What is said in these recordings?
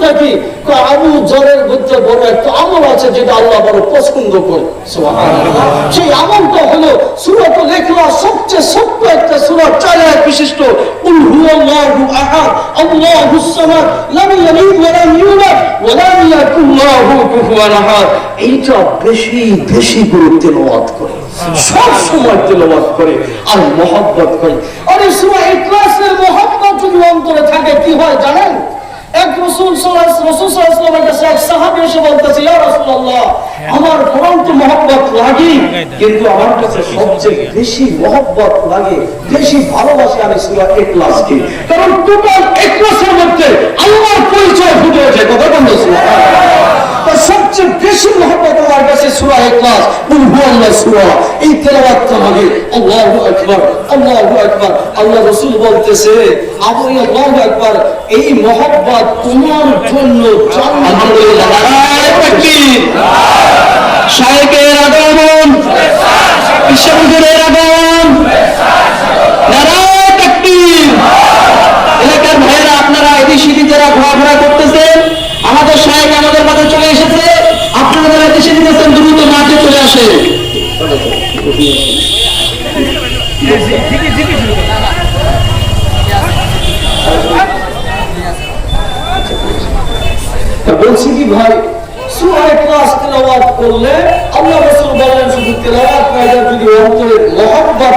আমলটা কি? আবু জরের মধ্যে বড় একটা আমল আছে যেটা আল্লাহ বড় পছন্দ করে। সেই আমলটা হলো সুরত লেখলা সবচেয়ে ছোট্ট একটা সুরত, চার আয়াত বিশিষ্ট এইটা বেশি বেশি করে তেলাওয়াত করে। সব সময় তেলাওয়াত করে আর মহব্বত করে। আরে সূরা ইখলাসের মহব্বত যদি অন্তরে থাকে, কি হয় জানেন? এক রসুল রসুলের কাছে এক সাহাবি এসে বলতেছে ইয়া রাসূলুল্লাহ আমার কোরআন তো মহব্বত লাগে কিন্তু আমার কাছে সবচেয়ে বেশি মহব্বত লাগে বেশি ভালোবাসি আমি সূরা ইখলাসকে। কারণ টোটাল ইখলাসের মধ্যে আল্লাহর পরিচয় ফুটে ওঠে। কথা বন্ধ তার সবচেয়ে বেশি মহব্বত আমার কাছে সূরা ইখলাস। হুয়াল্লাহ সূরা। এই তেলাওয়াতটা লাগে আল্লাহু আকবার আল্লাহু আকবার আল্লাহ রাসূল বলতেছে আবু আল্লাহু আকবার এই মহব্বত তোমার জন্য শায়েখের আগমন বিশ্ববিদ্যালয়ের আগমন। তা বলছি কি ভাই? মহব্বত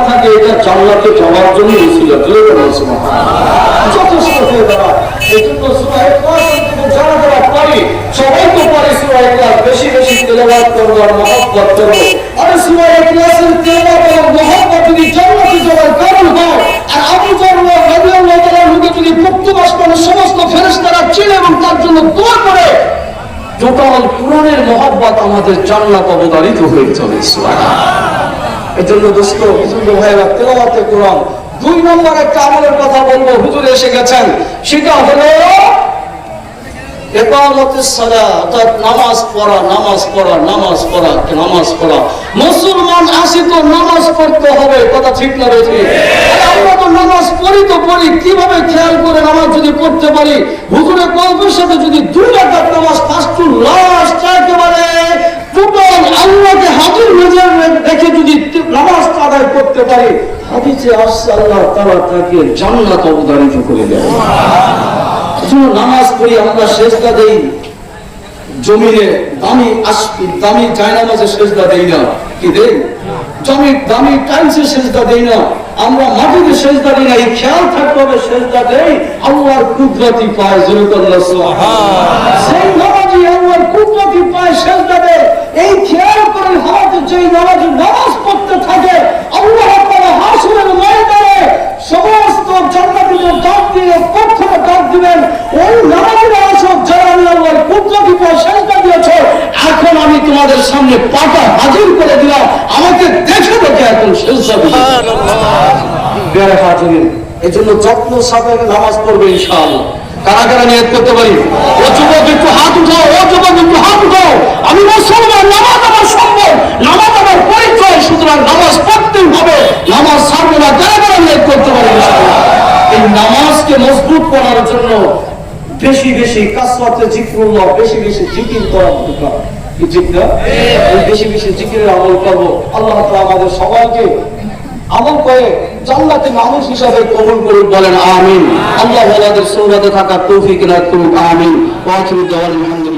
যারা সবাই তো পারে বেশি বেশি করব জান্নাতে যাওয়ার কারণ হয় আর আবু জাহল রাদিয়াল্লাহু তাআলা হুকে যদি মুক্ত আসমানের সমস্ত ফেরেশতারা চিনে এবং তার জন্য দোয়া করে টোটাল কোরআনের মহব্বত আমাদের জান্নাত অবদারিত হয়ে চলে এই জন্য দোস্ত বুজুর্গ ভাইরা তেলাওয়াতে কোরআন দুই নম্বর একটা আমলের কথা বলব, হুজুর এসে গেছেন। সেটা হলো নামাজ পড়া নামাজ পড়া নামাজ পড়া নামাজ পড়া। মুসলমান আসি তো নামাজ পড়তে হবে, কথা ঠিক না রয়েছে আমরা তো নামাজ পড়ি তো পড়ি, কীভাবে খেয়াল করে নামাজ যদি পড়তে পারি? হুজুরের গল্পের সাথে যদি দুই রাকাত নামাজ ফার্স্ট টু লাস্ট একেবারে টোটাল আল্লাহকে হাজির নজর রেখে যদি নামাজ আদায় করতে পারি। হাদিসে আল্লাহ তাআলা তাকে জান্নাত অবধারিত করে দেয়। নামাজ পড়ি, আমরা শেষটা দেই। জমিনে দামি দামি জায়নামাজে শেষদা দেই না। কি দেই? জমি দামি দেই না। আমরা মাটিতে দিই না। এই খেয়াল থাকতে হবে দেই আল্লাহর কুদরতি পায় সেই নামাজি আল্লাহর কুদরতি পায় দেয়। এই খেয়াল করে হাত যেই নামাজি নামাজ পড়তে থাকে আল্লাহ তাআলা হাসরের ময়দানে সমস্ত জান্নাতীদের ডাক দিয়ে প্রথমে ডাক দিবেন ওই নামাজের আসক যারা আমি আল্লাহর কুদরতি পায় শেষদা দিয়েছে এখন আমি তোমাদের সামনে পাটা হাজির করে দিলাম আমাকে দেখে দেখে এখন শেষদা দিবে বেড়ে হাজির এই জন্য যত্ন নামাজ পড়বে কারা কারা নিয়ত করতে পারি? ও যুবক, একটু হাত উঠাও, ও যুবক, একটু হাত উঠাও। আমি মুসলমান, নামাজ আমার সম্ভব নামাজ আমার পরিচয়, সুতরাং নামাজ পড়তেই হবে। নামাজ না, কারা কারা নিয়ত করতে পারি এই নামাজকে মজবুত করার জন্য বেশি বেশি কাসরাতে জিক্রুল্লাহ, বেশি বেশি জিকির করা দরকার। আমল করব। আমাদের সবাইকে আমল করে জান্নাতে মানুষ হিসাবে কবুল করুন বলেন, আমিন। আল্লাহ সৌরাতে থাকা তৌফিক রাখুন আমিন। ওয়া আখিরু দাওয়ানা আলহামদুলিল্লাহি রাব্বিল আলামিন